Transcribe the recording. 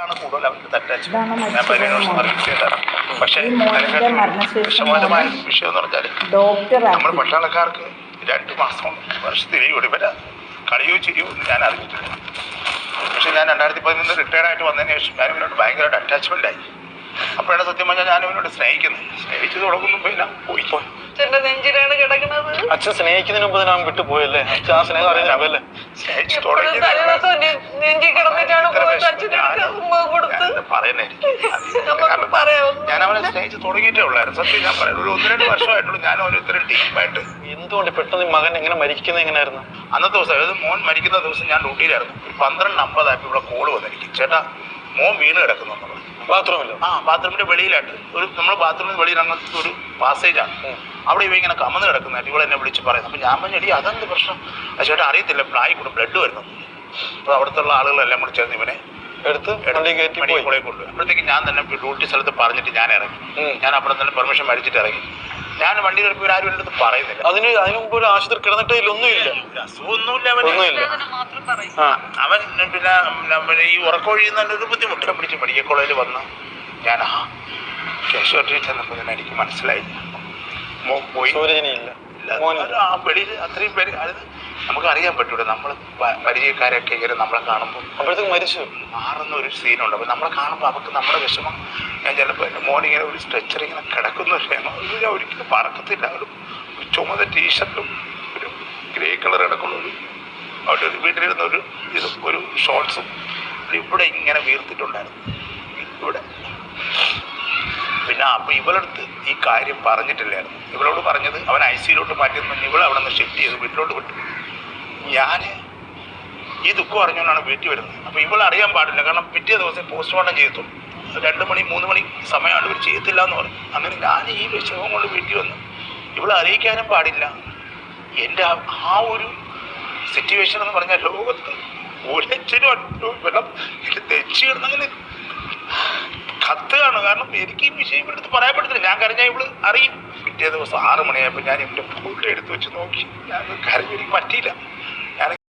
ആണ് കൂടുതൽ അവർക്ക് തെറ്റച്ച്. സർവീസ് ചെയ്തതാണ്. പക്ഷേ വിഷമകരമായ വിഷയം എന്ന് പറഞ്ഞാൽ നമ്മൾ പട്ടാളക്കാർക്ക് രണ്ട് മാസം വർഷത്തിൽ ഇവിടെ വരെ. കളിയോ ചിരിയോ ഒന്നും ഞാൻ അറിഞ്ഞിട്ടില്ല. പക്ഷെ ഞാൻ രണ്ടായിരത്തി പതിനൊന്ന് റിട്ടയർഡ് ആയിട്ട് വന്നതിന് ശേഷം ഞാൻ ഇവനോട് ഭയങ്കരമായിട്ട് അറ്റാച്ച്മെന്റ് ആയി. അപ്പോഴാണ് സത്യം പറഞ്ഞാൽ ഞാൻ ഇവനോട് സ്നേഹിക്കുന്നത് സ്നേഹിച്ചു തുടങ്ങുന്നു. പിന്നെ പോയി. നെഞ്ചിലാണ് കിടക്കുന്നത്. അച്ഛൻ സ്നേഹിക്കുന്നതിന് മുമ്പ് ഞാൻ വിട്ടുപോയല്ലേ? അച്ഛൻ ആ സ്നേഹം അറിയുന്നല്ലേ സ്നേഹിച്ചു തുടങ്ങി നെഞ്ചി കിടന്നിട്ടാണ് പോയത് അച്ഛനെ ഉമ്മ കൊടുത്ത്. നമുക്ക് ഞാൻ അവനെ സ്നേഹിച്ച് തുടങ്ങിയിട്ടേ ഉള്ളായിരുന്നു. സത്യം ഞാൻ പറയാം ഒരു ഒന്ന് രണ്ട് വർഷമായിട്ടുള്ളൂ ഞാൻ ഓരോരുത്തരും ടീമായിട്ട് എന്തുകൊണ്ട് പെട്ടെന്ന് മകൻ എങ്ങനെ മരിക്കുന്നത് എങ്ങനെയായിരുന്നു? അന്നത്തെ ദിവസം അതായത് മോൻ മരിക്കുന്ന ദിവസം ഞാൻ ഡ്യൂട്ടിയിലായിരുന്നു. ഒരു പന്ത്രണ്ട് അമ്പതായപ്പോൾ ഇവിടെ കോൾ വന്നിരിക്കും ചേട്ടാ മോൻ വീണ് കിടക്കുന്നു എന്നുള്ളത് ബാത്റൂമിലോ? ആ ബാത്റൂമിന്റെ വെളിയിലായിട്ട്. ഒരു നമ്മൾ ബാത്റൂമിന് വെളിയിൽ അങ്ങനത്തെ ഒരു പാസേജാണ്. അവിടെ ഇവ ഇങ്ങനെ കമന്ന് കിടക്കുന്നതായിട്ട് ഇവിടെ എന്നെ വിളിച്ച് പറയുന്നത് അപ്പം ഞാൻ പറഞ്ഞു എടി അതെന്ത് പ്രശ്നം? ചേട്ടാ അറിയത്തില്ല. പ്ലായി കൂടെ ബ്ലഡ് വരുന്നു. അപ്പോൾ അവിടുത്തെ ഉള്ള ആളുകളെല്ലാം കൂടി ചേർന്ന് ഇവനെ എടുത്ത് വണ്ടി കയറ്റി പോയി. മെഡിക്കൽ കോളേജ് കൊണ്ടുപോയി അപ്പോഴത്തേക്ക് ഞാൻ തന്നെ ഡ്യൂട്ടി സ്ഥലത്ത് പറഞ്ഞിട്ട് ഞാൻ ഇറങ്ങി. ഞാൻ അവിടെ തന്നെ പെർമിഷൻ മേടിച്ചിട്ട് ഇറങ്ങി. ഞാൻ വണ്ടി കിടപ്പ് ആരും എന്റെ അടുത്ത് പറയുന്നില്ല. അതിന് അതിന് മുമ്പ് ഒരു ആശുപത്രി കിടന്നിട്ട് ഇതിലൊന്നുമില്ല അസുഖമൊന്നുമില്ല ഒന്നുമില്ല മാത്രം പറയും ആ. അവൻ പിന്നെ ഈ ഉറക്കൊഴിയുന്ന ഒരു ബുദ്ധിമുട്ട്. പിടിച്ച് മെഡിക്കൽ കോളേജിൽ വന്ന് ഞാൻ ആ കേശവട്ടി ചെന്നപ്പോൾ തന്നെ എനിക്ക് മനസ്സിലായി പോയി. അത് ആ വെളിയിൽ അത്രയും പേര് അത് നമുക്ക് അറിയാൻ പറ്റൂല നമ്മൾ പരിചയക്കാരൊക്കെ ഇങ്ങനെ നമ്മളെ കാണുമ്പോൾ അപ്പോഴത്തേക്ക് മരിച്ചു. മാറുന്ന ഒരു സീനുണ്ട് അപ്പോൾ നമ്മളെ കാണുമ്പോൾ അവർക്ക് നമ്മുടെ വിഷമം. ഞാൻ ചിലപ്പോൾ എന്റെ മോൻ ഇങ്ങനെ ഒരു സ്ട്രെച്ചർ ഇങ്ങനെ കിടക്കുന്ന ഒരു ഞാൻ ഒരിക്കലും പറക്കത്തില്ല. ഒരു ചുമത ചുമന്ന ടീഷർട്ടും ഒരു ഗ്രേ കളർ കിടക്കുന്ന ഒരു അവിടെ ഒരു വീട്ടിലിരുന്ന ഒരു ഇതും ഒരു ഷോർട്സും ഇവിടെ ഇങ്ങനെ വീർത്തിട്ടുണ്ടായിരുന്നു. പിന്നെ അപ്പോൾ ഇവളടുത്ത് ഈ കാര്യം പറഞ്ഞിട്ടില്ലായിരുന്നു. ഇവളോട് പറഞ്ഞത് അവൻ ഐ സിയിലോട്ട് മാറ്റിയെന്ന് ഇവൾ അവിടെ നിന്ന് ഷിഫ്റ്റ് ചെയ്ത് വീട്ടിലോട്ട് വിട്ടു. ഞാൻ ഈ ദുഃഖം അറിഞ്ഞുകൊണ്ടാണ് വീട്ടിൽ വരുന്നത്. അപ്പോൾ ഇവൾ അറിയാൻ പാടില്ല. കാരണം പിറ്റേ ദിവസം പോസ്റ്റ്മോർട്ടം ചെയ്തു. രണ്ട് മണി മൂന്ന് മണി സമയമാണ് ഇവർ ചെയ്യത്തില്ല എന്ന് പറഞ്ഞു. അങ്ങനെ ഞാൻ ഈ വിഷമം കൊണ്ട് വീട്ടിൽ വന്നു. ഇവളെ അറിയിക്കാനും പാടില്ല. എന്റെ ആ- ഒരു സിറ്റുവേഷൻ എന്ന് പറഞ്ഞാൽ ലോകത്ത് ഒരച്ഛനും വെള്ളം തെച്ചു കിടന്നങ്ങനെ കത്തുകയാണ്. കാരണം എനിക്ക് ഈ വിഷയം ഇവിടെ അടുത്ത് പറയാൻ ഞാൻ കരഞ്ഞാൽ ഇവൾ അറിയും. പിറ്റേ ദിവസം ആറ് മണിയായപ്പോൾ ഞാൻ ഇവന്റെ ഫോട്ടോ എടുത്ത് വെച്ച് നോക്കി. ഞാൻ കരഞ്ഞെനിക്ക് പറ്റിയില്ല.